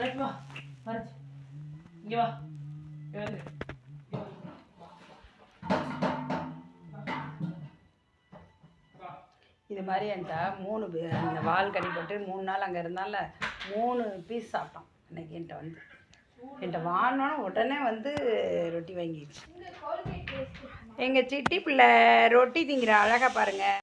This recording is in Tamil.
ரைட் வா மறைச்சு இங்கே வா வந்து இது மாதிரி என்கிட்ட மூணு பே- அந்த வால் கடிப்பட்டு மூணு நாள் அங்கே இருந்தால மூணு பீஸ் சாப்பிட்டோம் அன்றைக்கி என்கிட்ட வந்து. என்கிட்ட வாங்கினோன்னு உடனே வந்து ரொட்டி வாங்கிடுச்சு. எங்கள் சிட்டி பிள்ளை ரொட்டி திங்கிற அழகாக பாருங்கள்